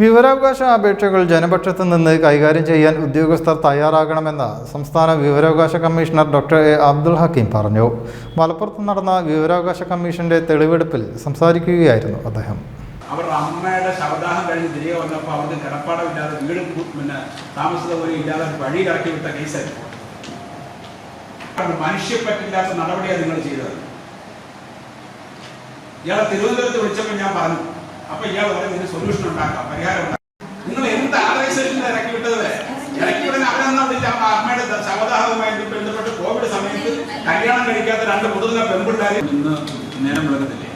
വിവരാവകാശ അപേക്ഷകൾ ജനപക്ഷത്തു നിന്ന് കൈകാര്യം ചെയ്യാൻ ഉദ്യോഗസ്ഥർ തയ്യാറാകണമെന്ന് സംസ്ഥാന വിവരാവകാശ commissioner doctor A Abdul Hakeem പറഞ്ഞു. മലപ്പുറത്ത് നടന്ന വിവരാവകാശ കമ്മീഷന്റെ തെളിവെടുപ്പിൽ സംസാരിക്കുകയായിരുന്നു അദ്ദേഹം. അവരുടെ അമ്മയുടെ ശവദാഹം കഴിഞ്ഞ് തിരികെ വന്നപ്പോൾ അവർക്ക് കിടപ്പാടമില്ലാതെ വീട് പിന്നെ താമസ സൗകര്യം ഇല്ലാതെ വഴി ഇറക്കി വിട്ട കേസായിരുന്നു. മനുഷ്യപ്പറ്റില്ലാത്ത നടപടിയാണ് നിങ്ങൾ ചെയ്തത്. ഇയാളെ തിരുവനന്തപുരത്ത് വിളിച്ചപ്പോൾ ഞാൻ പറഞ്ഞു അപ്പൊ ഇയാൾ പറഞ്ഞു ഇതിന് സൊല്യൂഷൻ ഉണ്ടാക്കാം പരിഹാരം ഉണ്ടാക്കാം. നിങ്ങൾ എന്ത് ആവേശത്തിൽ ഇറക്കി വിട്ടത്? ഇറക്കി വിടുന്ന അവരെന്നാ വിളിച്ച ആ അമ്മയുടെ ശവദാഹവുമായി ബന്ധപ്പെട്ട് കോവിഡ് സമയത്ത് കല്യാണം കഴിക്കാത്ത രണ്ട് മുതിർന്ന പെൺപിള്ളേർ ഇന്ന് നേരം വിളക്കത്തില്ലേ?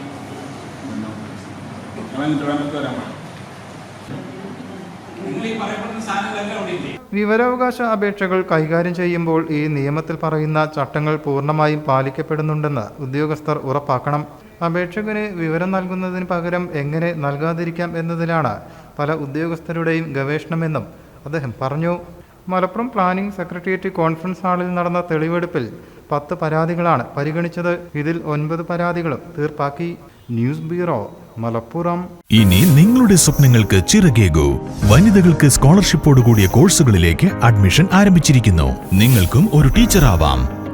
വിവരാവകാശ അപേക്ഷകൾ കൈകാര്യം ചെയ്യുമ്പോൾ ഈ നിയമത്തിൽ പറയുന്ന ചട്ടങ്ങൾ പൂർണമായും പാലിക്കപ്പെടുന്നുണ്ടെന്ന് ഉദ്യോഗസ്ഥർ ഉറപ്പാക്കണം. അപേക്ഷകന് വിവരം നൽകുന്നതിന് പകരം എങ്ങനെ നൽകാതിരിക്കാം എന്നതിലാണ് പല ഉദ്യോഗസ്ഥരുടെയും ഗവേഷണമെന്നും അദ്ദേഹം പറഞ്ഞു. മലപ്പുറം പ്ലാനിംഗ് സെക്രട്ടേറിയറ്റ് കോൺഫറൻസ് ഹാളിൽ നടന്ന തെളിവെടുപ്പിൽ പത്ത് പരാതികളാണ് പരിഗണിച്ചത്. ഇതിൽ ഒൻപത് പരാതികളും തീർപ്പാക്കി. News bureau Malappuram. ഇനി നിങ്ങളുടെ സ്വപ്നങ്ങൾക്ക് ചിറകേകൂ. വനിതകൾക്ക് സ്കോളർഷിപ്പോട് കൂടിയ കോഴ്സുകളിലേക്ക് അഡ്മിഷൻ ആരംഭിച്ചിരിക്കുന്നു. നിങ്ങൾക്കും ഒരു ടീച്ചർ ആവാം